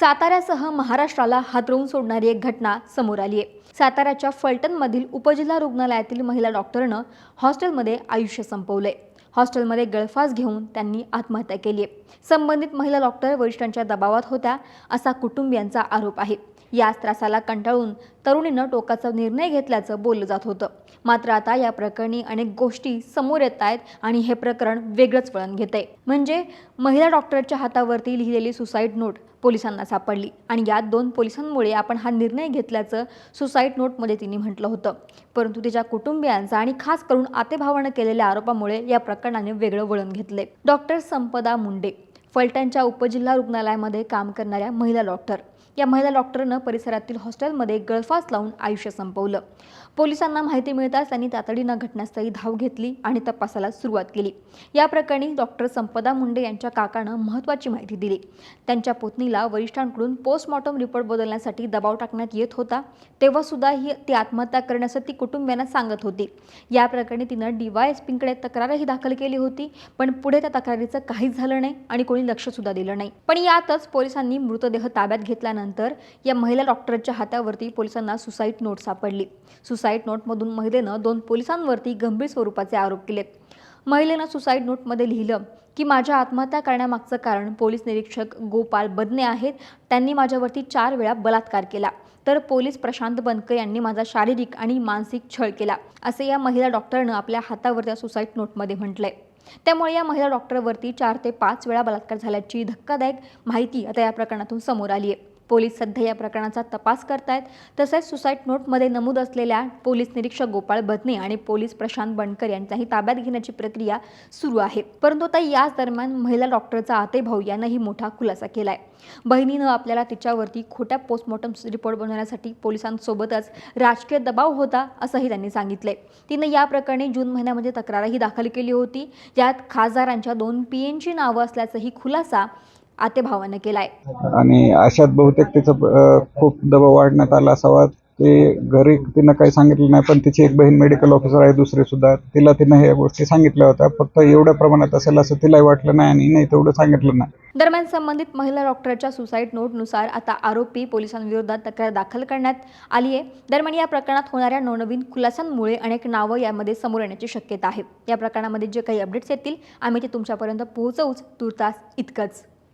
साताऱ्यासह महाराष्ट्राला हादरवून सोडणारी एक घटना समोर आली आहे. साताऱ्याच्या फलटणमधील उपजिल्हा रुग्णालयातील महिला डॉक्टरनं हॉस्टेलमध्ये आयुष्य संपवलंय. हॉस्टेलमध्ये गळफास घेऊन त्यांनी आत्महत्या केली आहे. संबंधित महिला डॉक्टर वरिष्ठांच्या दबावात होत्या असा कुटुंबियांचा आरोप आहे. याच त्रासाला कंटाळून तरुणीनं टोकाचा निर्णय घेतल्याचं बोललं जात होतं. मात्र आता या प्रकरणी अनेक गोष्टी समोर येत आहेत आणि हे प्रकरण वेगळंच वळण घेत आहे म्हणजे महिला डॉक्टरच्या हातावरती लिहिलेली सुसाईड नोट पोलिसांना सापडली आणि यात दोन पोलिसांमुळे आपण हा निर्णय घेतल्याचं सुसाईड नोटमध्ये तिने म्हटलं होतं. परंतु तिच्या कुटुंबियांचा आणि खास करून आतेभावानं केलेल्या आरोपामुळे या प्रकरणाने वेगळं वळण घेतले डॉक्टर संपदा मुंडे फलटणच्या उपजिल्हा रुग्णालयामध्ये काम करणाऱ्या महिला डॉक्टर. या महिला डॉक्टरनं परिसरातील हॉस्टेलमध्ये गळफास लावून आयुष्य संपवलं. पोलिसांना माहिती मिळताच त्यांनी तातडीनं घटनास्थळी धाव घेतली आणि तपासाला सुरुवात केली. या प्रकरणी डॉक्टर संपदा मुंडे यांच्या काकानं महत्त्वाची माहिती दिली. त्यांच्या पत्नीला वरिष्ठांकडून पोस्टमॉर्टम रिपोर्ट बदलण्यासाठी दबाव टाकण्यात येत होता. तेव्हा सुद्धा ही ती आत्महत्या करण्यासाठी ती कुटुंबियांना सांगत होती. या प्रकरणी तिनं डीवायएसपींकडे तक्रारही दाखल केली होती पण पुढे त्या तक्रारीचं काहीच झालं नाही आणि कोणी लक्ष सुद्धा दिलं नाही. पण यातच पोलिसांनी मृतदेह ताब्यात घेतल्यानंतर या महिला डॉक्टरच्या हातावरती पोलिसांना सुसाईड नोट सापडली. सुसाईड नोटमधून महिलेनं दोन पोलिसांवरती गंभीर स्वरूपाचे आरोप केले महिलेनं सुसाईड नोटमध्ये लिहिलं की माझ्या आत्महत्या करण्यामागचं कारण पोलीस निरीक्षक गोपाल बदने आहेत. त्यांनी माझ्यावरती चार वेळा बलात्कार केला. तर पोलीस प्रशांत बनकर यांनी माझा शारीरिक आणि मानसिक छळ केला असे या महिला डॉक्टरनं आपल्या हातावरच्या सुसाईड नोटमध्ये म्हटलंय. त्यामुळे या महिला डॉक्टरवरती चार ते पाच वेळा बलात्कार झाल्याची धक्कादायक माहिती आता या प्रकरणातून समोर आली आहे पोलीस सध्या या प्रकरणाचा तपास करतायत. तसेच सुसाईड नोटमध्ये नमूद असलेल्या पोलीस निरीक्षक गोपाळ बदने आणि पोलीस प्रशांत बनकर यांचाही ताब्यात घेण्याची प्रक्रिया सुरू आहे. परंतु आता याच दरम्यान महिला डॉक्टरचा आते भाऊ यानंही मोठा खुलासा केलाय. बहिणीनं आपल्याला तिच्यावरती खोट्या पोस्टमॉर्टम रिपोर्ट बनवण्यासाठी पोलिसांसोबतच राजकीय दबाव होता असंही त्यांनी सांगितलंय. तिनं या प्रकरणी जून महिन्यामध्ये तक्रारही दाखल केली होती. यात खासदारांच्या दोन पी एनची नावं असल्याचाही खुलासा आतेभावानं केलाय. आणि अशात बहुतेक तिचं खूप दबाव वाढण्यात आला असावा. ते घरी तिनं काही सांगितलं नाही पण तिची एक बहीण मेडिकल ऑफिसर आहे दुसरी सुद्धा. तिला तिनं ह्या गोष्टी सांगितल्या होत्या. फक्त एवढ्या प्रमाणात असेल असं तिलाही वाटलं नाही आणि नाही तेवढं सांगितलं नाही. दरम्यान संबंधित महिला डॉक्टरच्या सुसाईड नोटनुसार आता आरोपी पोलिसांविरोधात तक्रार दाखल करण्यात आली आहे. दरम्यान या प्रकरणात होणाऱ्या नवनवीन खुलासांमुळे अनेक नावं यामध्ये समोर येण्याची शक्यता आहे. या प्रकरणामध्ये जे काही अपडेट्स येतील आम्ही ते तुमच्यापर्यंत पोहोचवूच तुर्तास इतकंच.